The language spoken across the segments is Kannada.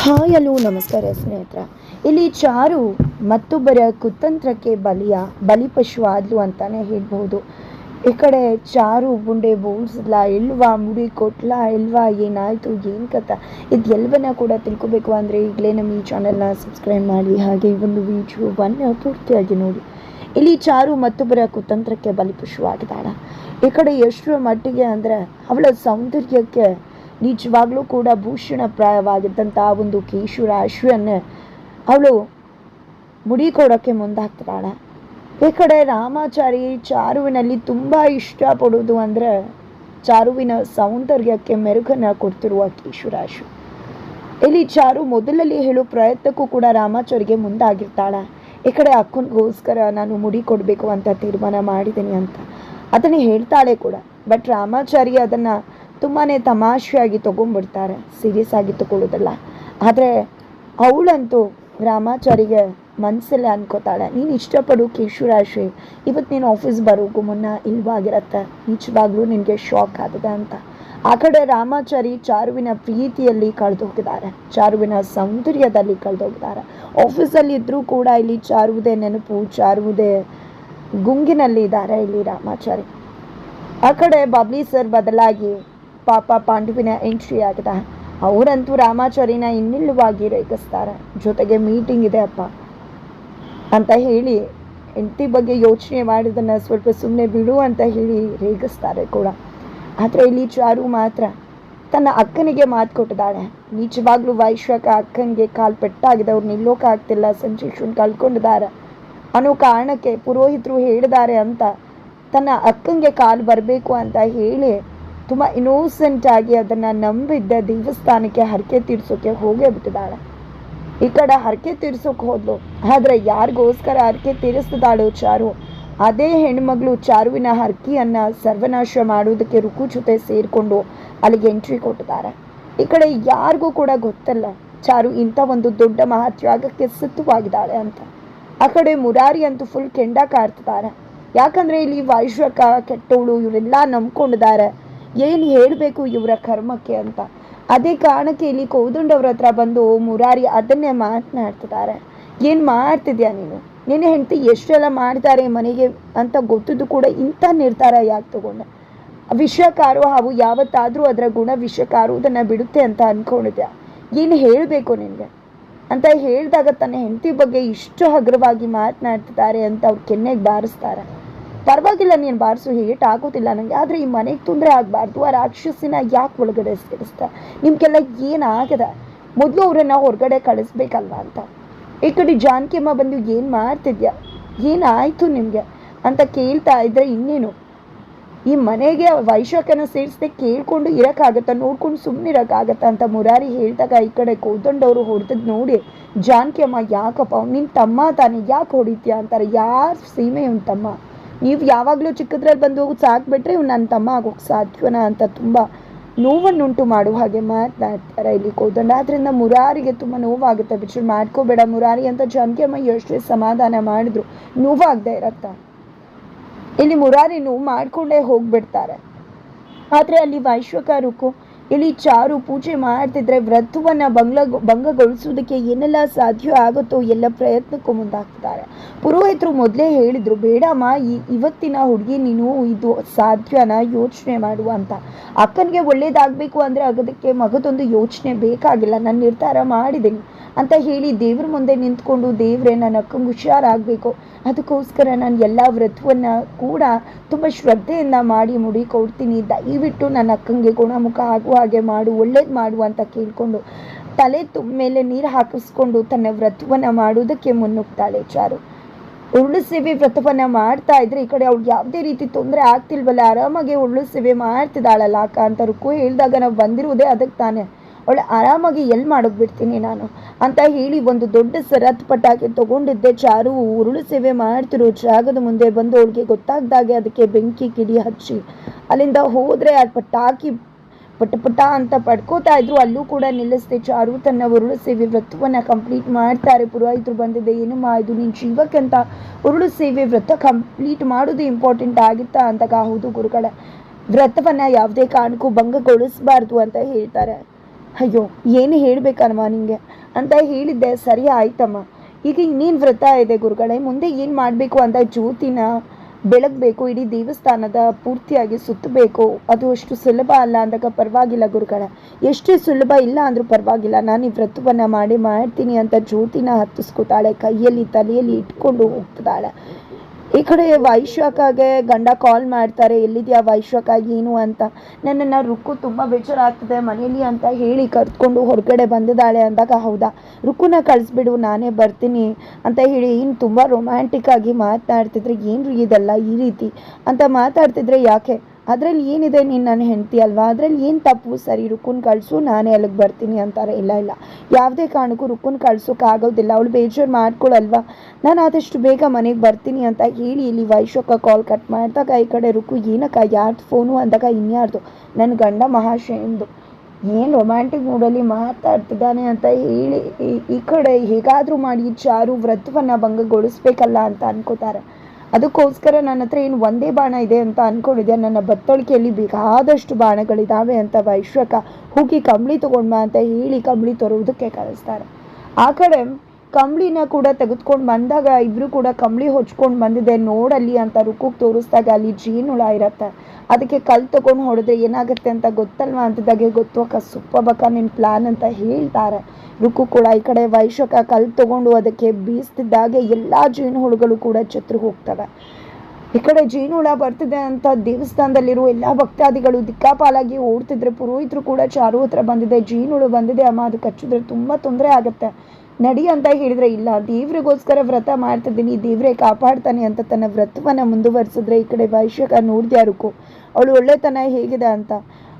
ಹಾಯ್ ಹಲೋ ನಮಸ್ಕಾರ ಸ್ನೇಹಿತರ. ಇಲ್ಲಿ ಚಾರು ಮತ್ತೊಬ್ಬರ ಕುತಂತ್ರಕ್ಕೆ ಬಲಿಯ ಬಲಿಪಶು ಆದ್ಲು ಅಂತಾನೆ ಹೇಳ್ಬಹುದು. ಈ ಕಡೆ ಚಾರು ಬುಂಡೆ ಬೋಳ್ಸಿದ್ಲ ಇಲ್ವಾ ಮುಡಿ ಕೊಟ್ಲ, ಇಲ್ವಾ ಏನಾಯ್ತು, ಏನು ಕಥ? ಇದೆಲ್ಲವನ್ನ ಕೂಡ ತಿಳ್ಕೊಬೇಕು ಅಂದರೆ ಈಗಲೇ ನಮ್ಮ ಈ ಚಾನಲ್ನ ಸಬ್ಸ್ಕ್ರೈಬ್ ಮಾಡಿ, ಹಾಗೆ ಒಂದು ವಿಡಿಯೋವನ್ನು ಪೂರ್ತಿಯಾಗಿ ನೋಡಿ. ಇಲ್ಲಿ ಚಾರು ಮತ್ತೊಬ್ಬರ ಕುತಂತ್ರಕ್ಕೆ ಬಲಿಪಶುವಾಗಿದ್ದಾಳ. ಈ ಕಡೆ ಎಷ್ಟರ ಮಟ್ಟಿಗೆ ಅಂದರೆ ಅವಳ ಸೌಂದರ್ಯಕ್ಕೆ ನಿಜವಾಗ್ಲೂ ಕೂಡ ಭೂಷಣಪ್ರಾಯವಾಗಿದ್ದಂಥ ಒಂದು ಕೇಶುರಾಶಿಯನ್ನೇ ಅವಳು ಮುಡಿ ಕೊಡೋಕ್ಕೆ ಮುಂದಾಗ್ತಾಳೆ. ಈ ಕಡೆ ರಾಮಾಚಾರಿ ಚಾರುವಿನಲ್ಲಿ ತುಂಬ ಇಷ್ಟಪಡೋದು ಅಂದರೆ ಚಾರುವಿನ ಸೌಂದರ್ಯಕ್ಕೆ ಮೆರುಗನ್ನು ಕೊಡ್ತಿರುವ ಕೇಶುರಾಶಿ ಇಲ್ಲಿ ಚಾರು ಮೊದಲಲ್ಲಿ ಹೇಳೋ ಪ್ರಯತ್ನಕ್ಕೂ ಕೂಡ ರಾಮಾಚಾರಿಗೆ ಮುಂದಾಗಿರ್ತಾಳ. ಈ ಕಡೆ ಅಕ್ಕನಿಗೋಸ್ಕರ ನಾನು ಮುಡಿ ಕೊಡಬೇಕು ಅಂತ ತೀರ್ಮಾನ ಮಾಡಿದ್ದೀನಿ ಅಂತ. ಅದನ್ನು ಹೇಳ್ತಾಳೆ ಕೂಡ. ಬಟ್ ರಾಮಾಚಾರಿ ಅದನ್ನು ತುಂಬಾ ತಮಾಷೆಯಾಗಿ ತೊಗೊಂಡ್ಬಿಡ್ತಾರೆ ಸೀರಿಯಸ್ ಆಗಿ ತಗೊಳ್ಳೋದಲ್ಲ. ಆದರೆ ಅವಳಂತೂ ರಾಮಾಚಾರಿಗೆ ಮನಸ್ಸಲ್ಲೇ ಅನ್ಕೋತಾಳೆ, ನೀನು ಇಷ್ಟಪಡು ಕೇಶುರಾಶಿ ಇವತ್ತು ನೀನು ಆಫೀಸ್ ಬರೋಕ್ಕೂ ಮುನ್ನ ಇಲ್ವಾಗಿರತ್ತೆ ನಿಜವಾಗ್ಲೂ ನಿನಗೆ ಶಾಕ್ ಆಗಿದೆ ಅಂತ. ಆ ಕಡೆ ರಾಮಾಚಾರಿ ಚಾರುವಿನ ಪ್ರೀತಿಯಲ್ಲಿ ಕಳೆದೋಗಿದ್ದಾರೆ, ಚಾರುವಿನ ಸೌಂದರ್ಯದಲ್ಲಿ ಕಳೆದೋಗಿದ್ದಾರೆ. ಆಫೀಸಲ್ಲಿ ಇದ್ದರೂ ಕೂಡ ಇಲ್ಲಿ ಚಾರುವುದೇ ನೆನಪು ಚಾರುವುದೇ ಗುಂಗಿನಲ್ಲಿ ಇದ್ದಾರೆ ಇಲ್ಲಿ ರಾಮಾಚಾರಿ. ಆ ಕಡೆ ಬಬ್ಲಿ ಸರ್ ಬದಲಾಗಿ ಪಾಪ ಪಾಂಡುವಿನ ಎಂಟ್ರಿ ಆಗಿದೆ ಅವರಂತೂ ರಾಮಾಚಾರಿನ ಇನ್ನಿಲ್ಲವಾಗಿ ರೇಗಿಸ್ತಾರೆ. ಜೊತೆಗೆ ಮೀಟಿಂಗ್ ಇದೆ ಅಪ್ಪ. ಅಂತ ಹೇಳಿ, ಹೆಂಡತಿ ಬಗ್ಗೆ ಯೋಚನೆ ಮಾಡಿದ್ದನ್ನು ಸ್ವಲ್ಪ ಸುಮ್ಮನೆ ಬಿಡು ಅಂತ ಹೇಳಿ ರೇಗಿಸ್ತಾರೆ ಕೂಡ. ಆದರೆ ಇಲ್ಲಿ ಚಾರು ಮಾತ್ರ. ತನ್ನ ಅಕ್ಕನಿಗೆ ಮಾತು ಕೊಟ್ಟಿದ್ದಾಳೆ. ನಿಜವಾಗ್ಲೂ ವೈಶ್ವಕ ಅಕ್ಕನಿಗೆ ಕಾಲು ಪೆಟ್ಟಾಗಿದೆ. ಅವ್ರು ನಿಲ್ಲೋಕೆ ಆಗ್ತಿಲ್ಲ. ಸಂಜೀಕ್ಷನ್ ಕಳ್ಕೊಂಡಿದ್ದಾರೆ. ಅನ್ನೋ ಕಾರಣಕ್ಕೆ ಪುರೋಹಿತರು ಹೇಳಿದ್ದಾರೆ ಅಂತ. ತನ್ನ ಅಕ್ಕನಿಗೆ ಕಾಲು ಬರಬೇಕು ಅಂತ ಹೇಳಿ ತುಂಬ ಇನ್ನೋಸೆಂಟ್ ಆಗಿ ಅದನ್ನು ನಂಬಿದ್ದ ದೇವಸ್ಥಾನಕ್ಕೆ ಹರಕೆ ತೀರ್ಸೋಕೆ ಹೋಗೇ ಬಿಟ್ಟಿದ್ದಾಳೆ. ಈ ಕಡೆ ಹರಕೆ ತೀರ್ಸೋಕೆ ಹೋದ್ಲು. ಆದರೆ ಯಾರಿಗೋಸ್ಕರ ಹರಕೆ ತೀರಿಸ್ತಿದ್ದಾಳೋ ಚಾರು? ಅದೇ ಹೆಣ್ಮಗಳು ಚಾರುವಿನ ಹರಕೆಯನ್ನು ಸರ್ವನಾಶ ಮಾಡುವುದಕ್ಕೆ ರುಕು ಜೊತೆ ಸೇರಿಕೊಂಡು ಅಲ್ಲಿಗೆ ಎಂಟ್ರಿ ಕೊಟ್ಟಿದ್ದಾರೆ. ಈ ಕಡೆ ಯಾರಿಗೂ ಕೂಡ ಗೊತ್ತಲ್ಲ, ಚಾರು ಇಂಥ ಒಂದು ದೊಡ್ಡ ಮಹಾತ್ಯಾಗಕ್ಕೆ ಸಿದ್ಧವಾಗಿದ್ದಾಳೆ ಅಂತ. ಆ ಕಡೆ ಮುರಾರಿ ಅಂತೂ ಫುಲ್ ಕೆಂಡ ಕಾಡ್ತಿದ್ದಾರೆ. ಯಾಕಂದ್ರೆ ಇಲ್ಲಿ ವೈಶ್ವಕ ಕೆಟ್ಟವಳು ಇವರೆಲ್ಲ ನಂಬ್ಕೊಂಡಿದ್ದಾರೆ. ಏನು ಹೇಳಬೇಕು ಇವರ ಕರ್ಮಕ್ಕೆ ಅಂತ. ಅದೇ ಕಾರಣಕ್ಕೆ ಇಲ್ಲಿ ಕೌದುಂಡವ್ರ ಹತ್ರ ಬಂದು ಮುರಾರಿ ಅದನ್ನೇ ಮಾತನಾಡ್ತಿದ್ದಾರೆ. ಏನು ಮಾಡ್ತಿದ್ಯಾ ನೀನು? ನಿನ್ನ ಹೆಂಡತಿ ಎಷ್ಟೆಲ್ಲ ಮಾಡ್ತಾರೆ ಮನೆಗೆ ಅಂತ ಗೊತ್ತಿದ್ದು ಕೂಡ ಇಂಥ ನಿರ್ಧಾರ ಯಾಕೆ ತಗೊಂಡೆ? ವಿಷಕಾರು ಹಾವು ಯಾವತ್ತಾದರೂ ಅದರ ಗುಣ ವಿಷಕಾರುವುದನ್ನು ಬಿಡುತ್ತೆ ಅಂತ ಅಂದ್ಕೊಂಡಿದ್ಯಾ ಏನು ಹೇಳಬೇಕು ನಿನಗೆ? ಅಂತ ಹೇಳಿದಾಗ ತನ್ನ ಹೆಂಡತಿ ಬಗ್ಗೆ ಇಷ್ಟು ಹಗುರವಾಗಿ ಮಾತನಾಡ್ತಿದ್ದಾರೆ ಅಂತ ಅವ್ರು ಕೆನ್ನೆಗೆ ಬಾರಿಸ್ತಾರೆ. ಪರವಾಗಿಲ್ಲ, ನೀನು ಬಾರಿಸು ಹೇಟ್ ಆಗೋದಿಲ್ಲ ನನಗೆ ಆದರೆ ಈ ಮನೆಗೆ ತೊಂದರೆ ಆಗಬಾರ್ದು. ಆ ರಾಕ್ಷಸಿನ ಯಾಕೆ ಒಳಗಡೆ ಸೇರಿಸ್ತಾ ನಿಮ್ಗೆಲ್ಲ ಏನಾಗದ? ಮೊದಲು ಅವರನ್ನು ಹೊರಗಡೆ ಕಳಿಸ್ಬೇಕಲ್ವಾ ಅಂತ. ಈ ಕಡೆ ಜಾನಕಿಯಮ್ಮ ಬಂದು ಏನು ಮಾಡ್ತಿದ್ಯಾ? ಏನಾಯಿತು ನಿಮಗೆ? ಅಂತ ಕೇಳ್ತಾ ಇದ್ರೆ ಇನ್ನೇನು? ಈ ಮನೆಗೆ ವೈಶಾಖನ ಸೇರಿಸದೆ ಕೇಳ್ಕೊಂಡು ಇರೋಕ್ಕಾಗತ್ತಾ? ನೋಡ್ಕೊಂಡು ಸುಮ್ಮನೆ ಇರೋಕ್ಕಾಗತ್ತಾ ಅಂತ ಮುರಾರಿ ಹೇಳಿದಾಗ ಈ ಕಡೆ ಕೋದಂಡವರು ಹೊಡೆದ್ ನೋಡಿ ಜಾನಕಿ ಅಮ್ಮ, ಯಾಕಪ್ಪ? ನಿನ್ನ ತಮ್ಮ ತಾನೇ, ಯಾಕೆ ಹೊಡಿತೀಯ ಅಂತಾರೆ. ಯಾರು ಸೀಮೆ ತಮ್ಮ? ನೀವು ಯಾವಾಗಲೂ ಚಿಕ್ಕದ್ರಲ್ಲಿ ಬಂದು ಸಾಕ್ಬಿಟ್ರೆ ಇವ್ನು ನನ್ನ ತಮ್ಮ ಆಗೋಕ್ಕೆ ಸಾಧ್ಯವನ ಅಂತ ತುಂಬ ನೋವನ್ನುಂಟು ಮಾಡುವ ಹಾಗೆ ಮಾತನಾಡ್ತಾರೆ ಇಲ್ಲಿ ಕೋದಂಡ. ಆದ್ರಿಂದ ಮುರಾರಿಗೆ ತುಂಬ ನೋವಾಗುತ್ತೆ. ಬಿಚ್ಚು ಮಾಡ್ಕೋಬೇಡ ಮುರಾರಿ ಅಂತ ಜಾನಕಿ ಅಮ್ಮ ಎಷ್ಟೇ ಸಮಾಧಾನ ಮಾಡಿದ್ರು ನೋವಾಗದೆ ಇರತ್ತ. ಇಲ್ಲಿ ಮುರಾರಿ ನೋವು ಮಾಡ್ಕೊಂಡೇ ಹೋಗ್ಬಿಡ್ತಾರೆ. ಆದರೆ ಅಲ್ಲಿ ವೈಶ್ವಕಾರಕ್ಕೂ ಇಲ್ಲಿ ಚಾರು ಪೂಜೆ ಮಾಡ್ತಿದ್ರೆ ವ್ರತವನ್ನ ಬಂಗ್ಲ ಭಂಗಗೊಳಿಸೋದಕ್ಕೆ ಏನೆಲ್ಲ ಸಾಧ್ಯ ಆಗುತ್ತೋ ಎಲ್ಲ ಪ್ರಯತ್ನಕ್ಕೂ ಮುಂದಾಗ್ತಾರೆ. ಪುರೋಹಿತರು ಮೊದಲೇ ಹೇಳಿದ್ರು, ಬೇಡಮ್ಮ, ಈ ಇವತ್ತಿನ ಹುಡುಗಿ ನೀನು ಇದು ಸಾಧ್ಯನ? ಯೋಚನೆ ಮಾಡುವ ಅಂತ. ಅಕ್ಕನಿಗೆ ಒಳ್ಳೇದಾಗಬೇಕು ಅಂದರೆ ಅದಕ್ಕೆ ಮಗದೊಂದು ಯೋಚನೆ ಬೇಕಾಗಿಲ್ಲ, ನಾನು ನಿರ್ಧಾರ ಮಾಡಿದ್ದೀನಿ. ಅಂತ ಹೇಳಿ ದೇವ್ರ ಮುಂದೆ ನಿಂತ್ಕೊಂಡು ದೇವ್ರೆ ನನ್ನ ಅಕ್ಕಂಗೆ ಹುಷಾರಾಗಬೇಕು. ಅದಕ್ಕೋಸ್ಕರ ನಾನು ಎಲ್ಲ ವ್ರತವನ್ನು ಕೂಡ ತುಂಬ ಶ್ರದ್ಧೆಯಿಂದ ಮಾಡಿ ಮುಡಿ ಕೊಡ್ತೀನಿ. ದಯವಿಟ್ಟು ನನ್ನ ಅಕ್ಕಂಗೆ ಗುಣಮುಖ ಆಗುವ ಹಾಗೆ ಮಾಡು, ಒಳ್ಳೇದು ಮಾಡು ಅಂತ ಕೇಳಿಕೊಂಡು ತಲೆ ತುಂಬ ಮೇಲೆ ನೀರು ಹಾಕಿಸ್ಕೊಂಡು ತನ್ನ ವ್ರತವನ್ನು ಮಾಡುವುದಕ್ಕೆ ಮುನ್ನುಗ್ತಾಳೆ ಚಾರು. ಉರುಳು ಸೇವೆ ವ್ರತವನ್ನು ಮಾಡ್ತಾ ಇದ್ರೆ ಈ ಕಡೆ ಅವ್ಳಿಗೆ ಯಾವುದೇ ರೀತಿ ತೊಂದರೆ ಆಗ್ತಿಲ್ವಲ್ಲ, ಆರಾಮಾಗಿ ಉರುಳು ಸೇವೆ ಮಾಡ್ತಿದ್ದಾಳಲ್ಲ ಅಕ್ಕ ಅಂತ ರುಕ್ಕು ಹೇಳಿದಾಗ ನಾವು ಬಂದಿರುವುದೇ ಅದಕ್ಕೆ ತಾನೇ. ಅವಳು ಆರಾಮಾಗಿ ಎಲ್ಲಿ ಮಾಡೋಗ್ಬಿಡ್ತೀನಿ ನಾನು ಅಂತ ಹೇಳಿ ಒಂದು ದೊಡ್ಡ ಸರತ್ ಪಟಾಕಿ ತಗೊಂಡಿದ್ದೆ ಚಾರು. ಉರುಳು ಸೇವೆ ಮಾಡ್ತಿರೋ ಜಾಗದ ಮುಂದೆ ಬಂದು ಅವಳಿಗೆ ಗೊತ್ತಾಗ್ದಾಗೆ ಅದಕ್ಕೆ ಬೆಂಕಿ ಕಿಡಿ ಹಚ್ಚಿ. ಅಲ್ಲಿಂದ ಹೋದರೆ ಆ ಪಟಾಕಿ ಪಟ ಪಟ ಅಂತ ಪಡ್ಕೋತಾ ಇದ್ರು. ಅಲ್ಲೂ ಕೂಡ ನಿಲ್ಲಿಸ್ದೆ ಚಾರು ತನ್ನ ಉರುಳು ಸೇವೆ ವ್ರತವನ್ನ ಕಂಪ್ಲೀಟ್ ಮಾಡ್ತಾರೆ. ಪುರೋಹಿತರು ಬಂದಿದೆ ಏನಮ್ಮ ಇದು ನಿನ್ ಜೀವಕ್ಕಂತ ಉರುಳು ಸೇವೆ ವ್ರತ ಕಂಪ್ಲೀಟ್ ಮಾಡೋದು ಇಂಪಾರ್ಟೆಂಟ್ ಆಗಿತ್ತಾ? ಅಂತ ಹೌದು ಗುರುಗಳ, ವ್ರತವನ್ನ ಯಾವುದೇ ಕಾರಣಕ್ಕೂ ಭಂಗಗೊಳಿಸಬಾರ್ದು ಅಂತ ಹೇಳ್ತಾರೆ. ಅಯ್ಯೋ, ಏನು ಹೇಳ್ಬೇಕಮ್ಮ ನಿಂಗೆ? ಅಂತ ಹೇಳಿದ್ದೆ. ಸರಿ, ಆಯ್ತಮ್ಮ. ಈಗ ಇನ್ನೇನು ವ್ರತ ಇದೆ ಗುರುಗಳೇ? ಮುಂದೆ ಏನು ಮಾಡಬೇಕು? ಅಂತ ಜ್ಯೋತಿನ ಬೆಳಗಬೇಕು, ಇಡೀ ದೇವಸ್ಥಾನದ ಪೂರ್ತಿಯಾಗಿ ಸುತ್ತಬೇಕು. ಅದು ಅಷ್ಟು ಸುಲಭ ಅಲ್ಲ ಅಂದಾಗ ಪರವಾಗಿಲ್ಲ ಗುರುಗಳ. ಎಷ್ಟೇ ಸುಲಭ ಇಲ್ಲ ಅಂದರೂ ಪರವಾಗಿಲ್ಲ. ನಾನು ಈ ವ್ರತವನ್ನು ಮಾಡಿ ಮಾಡ್ತೀನಿ ಅಂತ ಜ್ಯೋತಿನ ಹತ್ತಿಸ್ಕೊತಾಳೆ, ಕೈಯಲ್ಲಿ ತಲೆಯಲ್ಲಿ ಇಟ್ಕೊಂಡು ಹೋಗ್ತಿದ್ದಾಳೆ ಈ ಕಡೆ ವೈಶ್ವಕಾಗೆ ಗಂಡ ಕಾಲ್ ಮಾಡ್ತಾರೆ, ಎಲ್ಲಿದೆಯಾ ವೈಶ್ವಕ ಏನು ಅಂತ. ನನ್ನನ್ನು ರುಕ್ಕು ತುಂಬ ಬೇಜಾರಾಗ್ತದೆ ಮನೇಲಿ ಅಂತ ಹೇಳಿ ಕರ್ತ್ಕೊಂಡು ಹೊರಗಡೆ ಬಂದಿದ್ದಾಳೆ ಅಂದಾಗ, ಹೌದಾ? ರುಕ್ಕುನ ಕಳಿಸ್ಬಿಡು, ನಾನೇ ಬರ್ತೀನಿ ಅಂತ ಹೇಳಿ ಇನ್ನು ತುಂಬ ರೊಮ್ಯಾಂಟಿಕ್ ಆಗಿ ಮಾತನಾಡ್ತಿದ್ರೆ ಏನು ಇದೆಲ್ಲ ಈ ರೀತಿ? ಅಂತ ಮಾತಾಡ್ತಿದ್ರೆ ಯಾಕೆ? ಅದರಲ್ಲಿ ಏನಿದೆ ನೀನು ನನ್ನ ಹೆಂಡತಿ ಅಲ್ವಾ? ಅದರಲ್ಲಿ ಏನು ತಪ್ಪು? ಸರಿ, ರುಕುನ್ ಕಳಿಸು, ನಾನೇ ಅಲ್ಲಿಗೆ ಬರ್ತೀನಿ ಅಂತಾರೆ. ಇಲ್ಲ ಇಲ್ಲ. ಯಾವುದೇ ಕಾರಣಕ್ಕೂ ರುಕ್ಕುನ್ ಕಳ್ಸೋಕ್ಕಾಗೋದಿಲ್ಲ ಅವಳು ಬೇಜಾರು ಮಾಡ್ಕೊಳ್ಳಲ್ವಾ ನಾನು ಆದಷ್ಟು ಬೇಗ ಮನೆಗೆ ಬರ್ತೀನಿ ಅಂತ ಹೇಳಿ ಇಲ್ಲಿ ವೈಶೋಕ ಕಾಲ್ ಕಟ್ ಮಾಡಿದಾಗ ಈ ಕಡೆ ರುಕು, ಏನಕ್ಕ? ಯಾರ್ದು ಫೋನು ಅಂದಾಗ ಇನ್ಯಾರ್ದು? ನನ್ನ ಗಂಡ ಮಹಾಶಯಂದು. ಏನು ರೊಮ್ಯಾಂಟಿಕ್ ಮೂಡಲ್ಲಿ ಮಾತಾಡ್ತಿದ್ದಾನೆ ಅಂತ ಹೇಳಿ ಈ ಕಡೆ ಹೇಗಾದರೂ ಮಾಡಿ ಚಾರು ವ್ರತವನ್ನು ಭಂಗಗೊಳಿಸ್ಬೇಕಲ್ಲ ಅಂತ ಅನ್ಕೋತಾರೆ. ಅದಕ್ಕೋಸ್ಕರ ನನ್ನ ಹತ್ರ ಏನು ಒಂದೇ ಬಾಣ ಇದೆ ಅಂತ ಅನ್ಕೊಂಡಿದ್ದೆ ನನ್ನ ಬತ್ತಳಿಕೆಯಲ್ಲಿ ಬೇಕಾದಷ್ಟು ಬಾಣಗಳಿದ್ದಾವೆ ಅಂತ ವೈಶ್ವಕ ಹುಗಿ ಕಂಬಳಿ ತೊಗೊಂಡ್ಬಾ ಅಂತ ಹೇಳಿ ಕಂಬಳಿ ತೋರುವುದಕ್ಕೆ ಕಳಿಸ್ತಾರೆ ಆ ಕಡೆ ಕಂಬಳಿನ ಕೂಡ ತೆಗೆದುಕೊಂಡು ಬಂದಾಗ ಇಬ್ರು ಕೂಡ ಕಂಬಳಿ ಹೊಚ್ಕೊಂಡು ಬಂದಿದೆ. ನೋಡಲ್ಲಿ ಅಂತ ರುಕ್ಕುಗ್ ತೋರಿಸ್ದಾಗ ಅಲ್ಲಿ ಜೀನುಳ ಇರತ್ತೆ. ಅದಕ್ಕೆ ಕಲ್ ತಗೊಂಡು ಹೊಡೆದ್ರೆ ಏನಾಗುತ್ತೆ ಅಂತ ಗೊತ್ತಲ್ವಾ? ಅಂತಿದ್ದಾಗೆ ಗೊತ್ತು ಅಕ್ಕ ಸುಪ್ಪಬಕ್ಕ ನಿನ್ನ ಪ್ಲಾನ್ ಅಂತ ಹೇಳ್ತಾರೆ. ರುಕು ಕೂಡ ಈ ಕಡೆ ವೈಶಕ ಕಲ್ ತಗೊಂಡು ಅದಕ್ಕೆ ಬೀಸ್ತಿದ್ದಾಗೆ ಎಲ್ಲ ಜೇನುಹುಳುಗಳು ಕೂಡ ಚತ್ರು ಹೋಗ್ತವೆ. ಈ ಕಡೆ ಜೇನುಹುಳ ಬರ್ತಿದೆ ಅಂತ ದೇವಸ್ಥಾನದಲ್ಲಿರುವ ಎಲ್ಲ ಭಕ್ತಾದಿಗಳು ದಿಕ್ಕಾಪಾಲಾಗಿ ಓಡ್ತಿದ್ರೆ ಪುರೋಹಿತರು ಕೂಡ ಚಾರು ಹತ್ರ ಬಂದಿದೆ ಜೇನುಹುಳು ಬಂದಿದೆ ಅಮ್ಮ, ಅದು ಕಚ್ಚಿದ್ರೆ ತುಂಬ ತೊಂದರೆ ಆಗುತ್ತೆ. ನಡಿ ಅಂತ ಹೇಳಿದ್ರೆ ಇಲ್ಲ. ದೇವ್ರಿಗೋಸ್ಕರ ವ್ರತ ಮಾಡ್ತಿದ್ದೀನಿ. ದೇವ್ರೇ ಕಾಪಾಡ್ತಾನೆ ಅಂತ ತನ್ನ ವ್ರತವನ್ನ ಮುಂದುವರಿಸಿದ್ರೆ ಈ ಕಡೆ ವೈಶ್ಯಕ ನೋಡ್ದ್ಯಾರುಕು ಅವಳು ಒಳ್ಳೆತನ ಹೇಗಿದೆ ಅಂತ.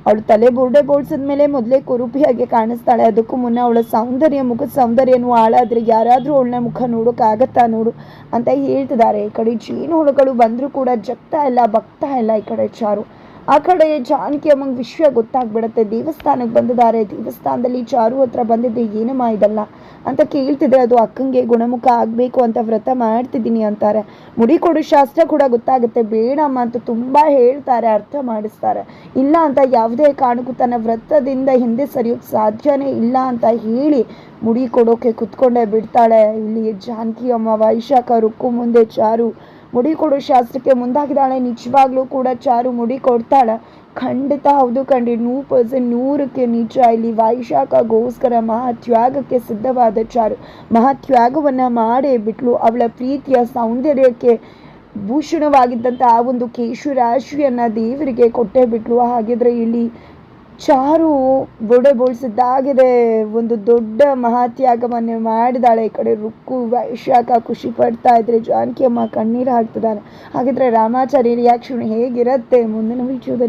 ಅವಳು ತಲೆ ಬುರುಡೆ ಬೋಳ್ಸಿದ ಮೇಲೆ ಮೊದಲೇ ಕುರುಪಿಯಾಗಿ ಕಾಣಿಸ್ತಾಳೆ. ಅದಕ್ಕೂ ಮುನ್ನ ಅವಳ ಸೌಂದರ್ಯ, ಮುಖದ ಸೌಂದರ್ಯನೂ ಹಾಳಾದ್ರೆ ಯಾರಾದರೂ ಅವಳನ್ನ ಮುಖ ನೋಡೋಕ್ಕಾಗತ್ತಾ ನೋಡು ಅಂತ ಹೇಳ್ತಿದ್ದಾರೆ. ಈ ಕಡೆ ಜೇನು ಹುಳುಗಳು ಬಂದರೂ ಕೂಡ ಜಗ್ತಾ ಇಲ್ಲ, ಬಗ್ತಾ ಇಲ್ಲ ಈ ಕಡೆ ಚಾರು. ಆ ಕಡೆ ಜಾನಕಿ ಅಮ್ಮಂಗೆ ವಿಷಯ ಗೊತ್ತಾಗ್ಬಿಡತ್ತೆ. ದೇವಸ್ಥಾನಕ್ಕೆ ಬಂದಿದ್ದಾರೆ ದೇವಸ್ಥಾನದಲ್ಲಿ ಚಾರು ಹತ್ರ ಬಂದಿದ್ದೆ. ಏನಮ್ಮ ಇದಲ್ಲ? ಅಂತ ಕೇಳ್ತಿದ್ರೆ ಅದು ಅಕ್ಕಂಗೆ ಗುಣಮುಖ ಆಗಬೇಕು ಅಂತ ವ್ರತ ಮಾಡ್ತಿದ್ದೀನಿ ಅಂತಾರೆ. ಮುಡಿ ಕೊಡೋ ಶಾಸ್ತ್ರ ಕೂಡ ಗೊತ್ತಾಗುತ್ತೆ. ಬೇಡಮ್ಮ ಅಂತ ತುಂಬ ಹೇಳ್ತಾರೆ, ಅರ್ಥ ಮಾಡಿಸ್ತಾರೆ. ಇಲ್ಲ ಅಂತ ಯಾವುದೇ ಕಾರಣಕ್ಕೂ ತನ್ನ ವ್ರತದಿಂದ ಹಿಂದೆ ಸರಿಯೋಕ್ಕೆ ಸಾಧ್ಯನೇ ಇಲ್ಲ ಅಂತ ಹೇಳಿ ಮುಡಿ ಕೊಡೋಕೆ ಕುತ್ಕೊಂಡೇ ಬಿಡ್ತಾಳೆ. ಇಲ್ಲಿ ಜಾನಕಿ ಅಮ್ಮ, ವೈಶಾಖ, ರುಕ್ಕು ಮುಂದೆ ಚಾರು ಮುಡಿ ಕೊಡೋ ಶಾಸ್ತ್ರಕ್ಕೆ ಮುಂದಾಗಿದ್ದಾಳೆ. ನಿಜವಾಗ್ಲೂ ಕೂಡ ಚಾರು ಮುಡಿ ಕೊಡ್ತಾಳೆ ಖಂಡಿತ ಹೌದು ಕಂಡಿ ನೂರು ಪರ್ಸೆಂಟ್ ನೂರಕ್ಕೆ ನಿಜ ಇಲ್ಲಿ ವೈಶಾಖಗೋಸ್ಕರ ಮಹಾತ್ಯಾಗಕ್ಕೆ ಸಿದ್ಧವಾದ ಚಾರು. ಮಹಾತ್ಯಾಗವನ್ನು ಮಾಡೇ ಬಿಟ್ಲು. ಅವಳ ಪ್ರೀತಿಯ ಸೌಂದರ್ಯಕ್ಕೆ ಭೂಷಣವಾಗಿದ್ದಂಥ ಆ ಒಂದು ಕೇಶುರಾಶಿಯನ್ನು ದೇವರಿಗೆ ಕೊಟ್ಟೇ ಬಿಟ್ಲು. ಹಾಗಿದ್ರೆ ಇಲ್ಲಿ ಚಾರು ಬೊಡೆ ಬೋಳ್ಸಿದ್ದಾಗಿದೆ. ಒಂದು ದೊಡ್ಡ ಮಹಾತ್ಯಾಗವನ್ನು ಮಾಡಿದಾಳೆ. ಈ ಕಡೆ ರುಕ್ಕು, ವೈಶಾಖ ಖುಷಿ ಪಡ್ತಾ ಇದ್ರೆ ಜಾನಕಿ ಅಮ್ಮ ಕಣ್ಣೀರು ಹಾಕ್ತಿದ್ದಾನೆ. ಹಾಗಿದ್ರೆ ರಾಮಾಚಾರಿ ರಿಯಾಕ್ಷನ್ ಹೇಗಿರುತ್ತೆ? ಮುಂದಿನ ವಿಷಯದಲ್ಲಿ